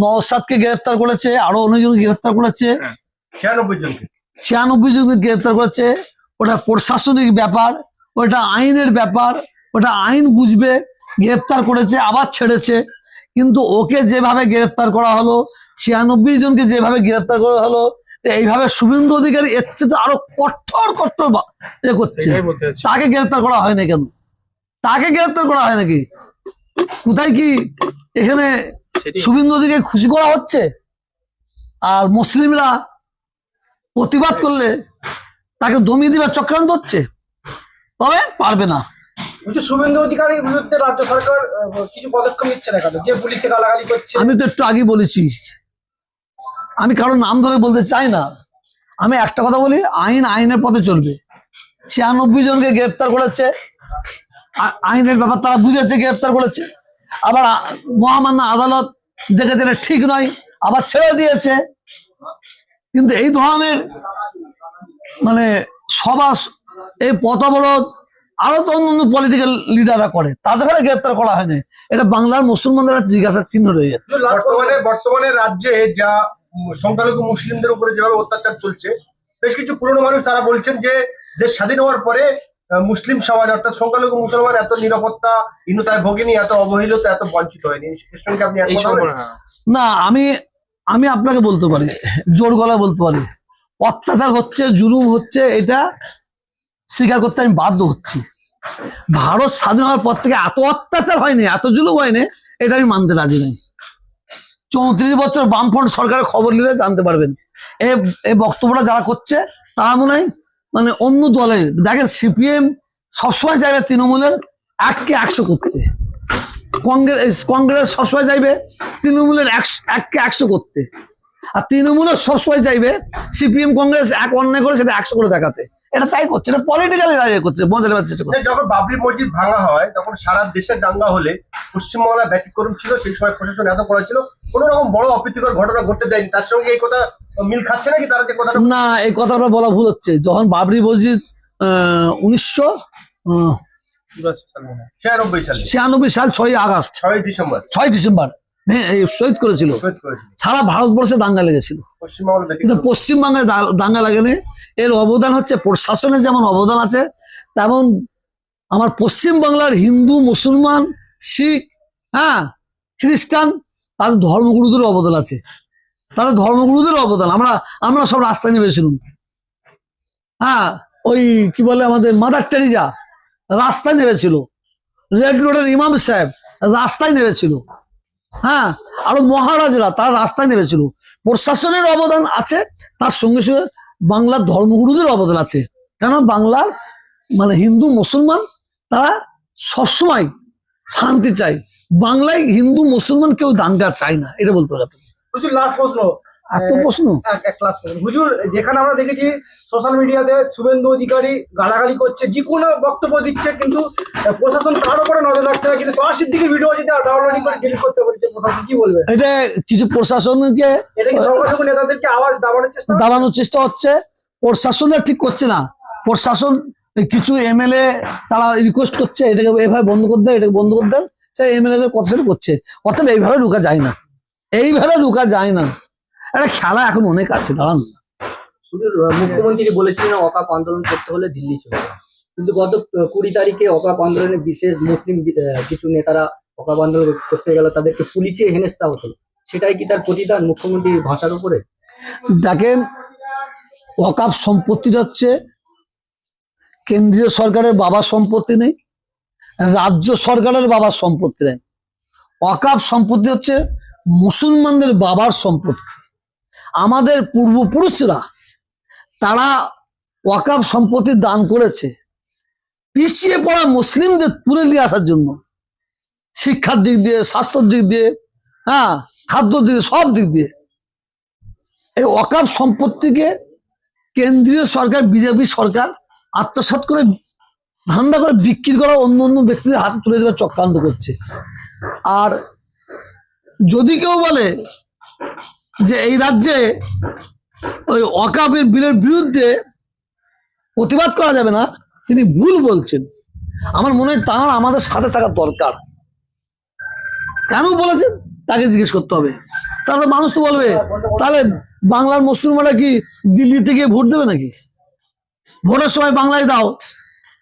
নওসাদকে গ্রেফতার করেছে আরও অনেকজনকে গ্রেফতার করেছে। ছিয়ানব্বই জনকে। ছিয়ানব্বই গ্রেফতার করেছে। ওটা প্রশাসনিক ব্যাপার ওটা আইনের ব্যাপার ওটা আইন বুঝবে গ্রেফতার করেছে আবার ছেড়েছে। কিন্তু ওকে যেভাবে গ্রেফতার করা হলো ছিয়ানব্বই জনকে যেভাবে গ্রেফতার করা হলো এইভাবে শুভেন্দু অধিকারী এর চেয়ে তো আরও কঠোর কঠোর এ করছে। তাকে গ্রেফতার করা হয় না কেন? তাকে গ্রেফতার করা হয় নাকি? কোথায় কি? এখানে শুভেন্দু অধিকারী খুশি করা হচ্ছে? আর মুসলিমরা প্রতিবাদ করলে তাকে দমিয়ে দিবার চক্রান্ত হচ্ছে? তবে পারবে না। শুভেন্দু অধিকারীর বিরুদ্ধে রাজ্য সরকার কিছু পদক্ষেপ নিচ্ছে না কেন? যে পুলিশকে গালাগালি করছে। আমি তো একটু আগে বলেছি। আমি কারোর নাম ধরে বলতে চাই না। আমি একটা কথা বলি আইন আইনের পথে চলবে। ছিয়ানব্বই জনকে গ্রেপ্তার করেছে। আইনের ব্যাপার তারা বুঝেছে গ্রেপ্তার করেছে। আবার মহামান্য আদালত দেখেছে এটা ঠিক নয়, আবার ছেড়ে দিয়েছে। কিন্তু এই ধরনের মানে সভা, এই পথ অবরোধ আরও তো অন্য অন্য পলিটিক্যাল লিডাররা করে, তাদের গ্রেপ্তার করা হয়নি। এটা বাংলার মুসলমানদের জিজ্ঞাসার চিহ্ন রয়ে যাচ্ছে। বর্তমানে বর্তমানে রাজ্যে যা সংখ্যালঘু মুসলিমদের উপরে যেভাবে অত্যাচার চলছে, বেশ কিছু পুরনো মানুষ তারা বলছেন যে দেশ স্বাধীন হওয়ার পরে মুসলিম সমাজ অর্থাৎ সংখ্যালঘু মুসলমান এত নিরাপত্তা হীনতায় ভোগেনি এত অবহেলিত এত বঞ্চিত হয়নি। এর সঙ্গে আপনি? হ্যাঁ। না আমি আমি আপনাকে বলতে পারি জোর গলা বলতে পারি। অত্যাচার হচ্ছে জুলুম হচ্ছে এটা স্বীকার করতে আমি বাধ্য হচ্ছি। ভারত স্বাধীন হওয়ার পর থেকে এত অত্যাচার হয়নি এত জুলুম হয়নি এটা আমি মানতে রাজি নেই। চৌত্রিশ বছর বামফ্রন্ট সরকারের খবর নিলে জানতে পারবেন। এ এই বক্তব্যটা যারা করছে তারা মনে হয় মানে অন্য দলের দেখেন সিপিএম সবসময় চাইবে তৃণমূলের এককে একশো করতে। কংগ্রেস কংগ্রেস সবসময় চাইবে তৃণমূলের এককে একশো করতে। আর তৃণমূলের সবসময় চাইবে সিপিএম কংগ্রেস এক অন্যায় করে সেটা একশো করে দেখাতে। এটা তাই করছে এটা পলিটিক্যালি রায় করছে মজা নেবার চেষ্টা করছে যখন বাবরি মসজিদ ভাঙা হয় তখন সারা দেশে দাঙ্গা হলে পশ্চিমবাংলা ব্যতিক্রম ছিল সেই সময় প্রশাসন এত করা ছিল কোন রকম বড় অপ্রীতিকর ঘটনা ঘটতে দেয়নি। তার সঙ্গে এই কথা মিল খাচ্ছে নাকি তারা যে কথাটা না এই কথাটা বলা ভুল হচ্ছে। যখন বাবরি মসজিদ উনিশশো। ছিয়ানব্বই সালে। ছিয়ানব্বই সাল ছয় আগস্ট। ছয় ডিসেম্বর। ছয় ডিসেম্বর। শহীদ করেছিল। শহীদ করেছিল। সারা ভারতবর্ষে দাঙ্গা লেগেছিল। কিন্তু পশ্চিমবাংলায় দাঙ্গা লাগেনি। এর অবদান হচ্ছে প্রশাসনের যেমন অবদান আছে তেমন আমার পশ্চিমবাংলার হিন্দু মুসলমান শিখ হ্যাঁ খ্রিস্টান তাদের ধর্মগুরুদের অবদান আছে। তাদের ধর্মগুরুদের অবদান। আমরা আমরা সব রাস্তায় নেমেছিলাম। হ্যাঁ ওই কি বলে আমাদের মাদার টেরিজা রাস্তায় নেমেছিল। রেড রোডের ইমাম সাহেব রাস্তায় নেমেছিল। হ্যাঁ আরও মহারাজরা তারা রাস্তায় নেমেছিল। প্রশাসনের অবদান আছে, তার সঙ্গে সঙ্গে বাংলার ধর্মগুরুদের অবদান আছে। কেন? বাংলার মানে হিন্দু, মুসলমান, তারা সবসময় শান্তি চায়। বাংলায় হিন্দু, মুসলমান কেউ দাঙ্গা চায় না, এটা বলতে আপনি। লাস্ট প্রশ্ন ক্লাস হুজুর যেখানে আমরা দেখেছি সোশ্যাল মিডিয়াতে শুভেন্দু অধিকারী গালাগালি করছে যে কোনো বক্তব্য দিচ্ছে কিন্তু প্রশাসন তার উপরে নজর রাখছে না কিন্তু ভিডিও যদি ডাউনলোডিং করে ডিলিট করতে বলছে প্রশাসন কি বলবে? এটা কিছু প্রশাসনকে এটা কি সংখ্যালঘু নেতাদেরকে আওয়াজ দাবানোর চেষ্টা দাবানোর চেষ্টা হচ্ছে। প্রশাসনরা ঠিক করছে না। প্রশাসন কিছু এমএলএ তারা রিকোয়েস্ট করছে এটাকে এভাবে বন্ধ করে দেন এটাকে বন্ধ করে দেন। সে এমএলএ কথা করছে। অর্থাৎ এইভাবে ঢুকা যায় না। এইভাবে ঢুকা যায় না। একটা খেলা এখন অনেক আছে দাঁড়ান শুধু মুখ্যমন্ত্রী বলেছিলেন অকাপ আন্দোলন করতে হলে দিল্লি চলে। কিন্তু গত কুড়ি তারিখে অকাপ আন্দোলনে বিশেষ মুসলিম কিছু নেতারা অকাপ আন্দোলন করতে গেল তাদেরকে পুলিশে হেনস্থা হতো। সেটাই কি তার প্রতিদান মুখ্যমন্ত্রীর ভাষার উপরে? দেখেন ওয়াকাফ সম্পত্তিটা হচ্ছে কেন্দ্রীয় সরকারের বাবার সম্পত্তি নেই রাজ্য সরকারের বাবার সম্পত্তি নেই। ওয়াকাফ সম্পত্তি হচ্ছে মুসলমানদের বাবার সম্পত্তি। আমাদের পূর্বপুরুষরা তারা ওয়াকাফ সম্পত্তি দান করেছে। পিছিয়ে পড়া মুসলিমদের তুলে নিয়ে আসার জন্য। শিক্ষার দিক দিয়ে, স্বাস্থ্যর দিক দিয়ে হ্যাঁ খাদ্য দিক সব দিক দিয়ে। এই অকাপ সম্পত্তিকে কেন্দ্রীয় সরকার, বিজেপি সরকার আত্মসাৎ করে, ধান্দা করে বিক্রি করা অন্য অন্য ব্যক্তিদের হাতে তুলে দেওয়ার চক্রান্ত করছে। আর যদি কেউ বলে যে এই রাজ্যে ওই অকাপের বিলের বিরুদ্ধে প্রতিবাদ করা যাবে না, তিনি ভুল বলছেন। আমার মনে হয় তাঁর আমাদের সাথে থাকা দরকার। কেন বলেছেন? তাকে জিজ্ঞেস করতে হবে। তাহলে মানুষ তো বলবে, তাহলে বাংলার মুসলমানরা কি দিল্লিতে গিয়ে ভোট দেবে নাকি? ভোটের সময় বাংলায় দাও,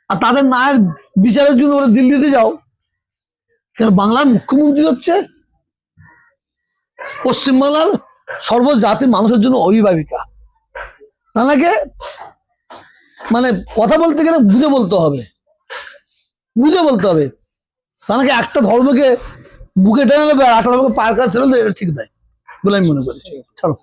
আর তাদের নায়ের বিচারের জন্য ওরা দিল্লিতে যাও। কেন বাংলার মুখ্যমন্ত্রী হচ্ছে? পশ্চিমবাংলার সর্বজাতির মানুষের জন্য অভিভাবিকা। তাকে মানে কথা বলতে গেলে বুঝে বলতে হবে। বুঝে বলতে হবে। তাকে একটা ধর্মকে বুকে টেনে নেবে আর একটা ধর্মকে পায়ের এটা ঠিক নয় বলে আমি মনে করি। ছাড়ো।